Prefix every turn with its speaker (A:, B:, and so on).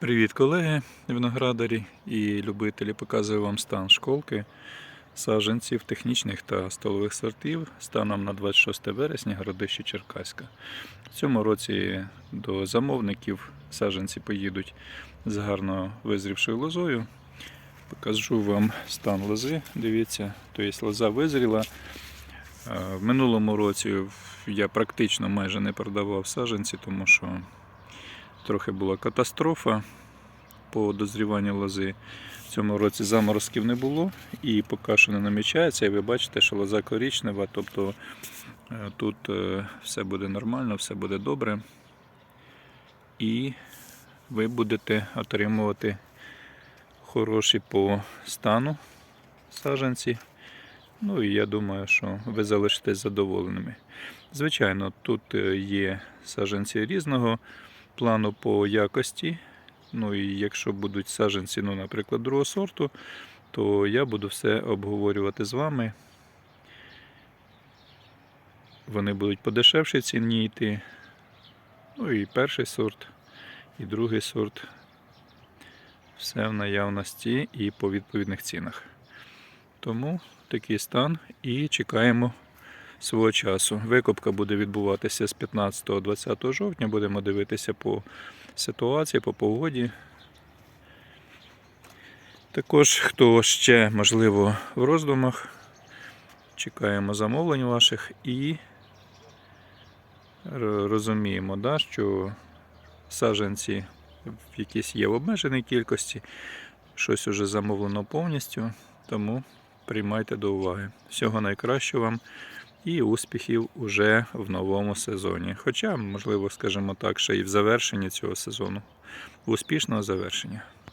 A: Привіт, колеги, виноградарі і любителі. Показую вам стан школки саджанців технічних та столових сортів станом на 26 вересня городище Черкаська. В цьому році до замовників саджанці поїдуть з гарно визрівшою лозою. Покажу вам стан лози. Дивіться, тобто лоза визріла. Е, В минулому році я практично майже не продавав саджанці, тому що трохи була катастрофа по дозріванню лози. В цьому році заморозків не було і поки що не намічається. І ви бачите, що лоза коричнева, тобто е, тут е, все буде нормально, все буде добре. І ви будете отримувати хороші по стану саджанці. Ну і я думаю, що ви залишитесь задоволеними. Звичайно, тут е, є саджанці різного плану по якості. Ну і якщо будуть саджанці, ну, наприклад, другого сорту, то я буду все обговорювати з вами. Вони будуть подешевші в ціні йти. Ну і перший сорт, і другий сорт. Все в наявності і по відповідних цінах. Тому такий стан і чекаємо свого часу. Викопка буде відбуватися з 15-20 жовтня. Будемо дивитися по ситуації, по погоді. Також, хто ще, можливо, в роздумах, чекаємо замовлень ваших і розуміємо, да, що саджанці якісь є в обмеженій кількості, щось уже замовлено повністю, тому приймайте до уваги. Всього найкращого вам і успіхів уже в новому сезоні. Хоча, можливо, скажімо так, ще і в завершенні цього сезону. Успішного завершення.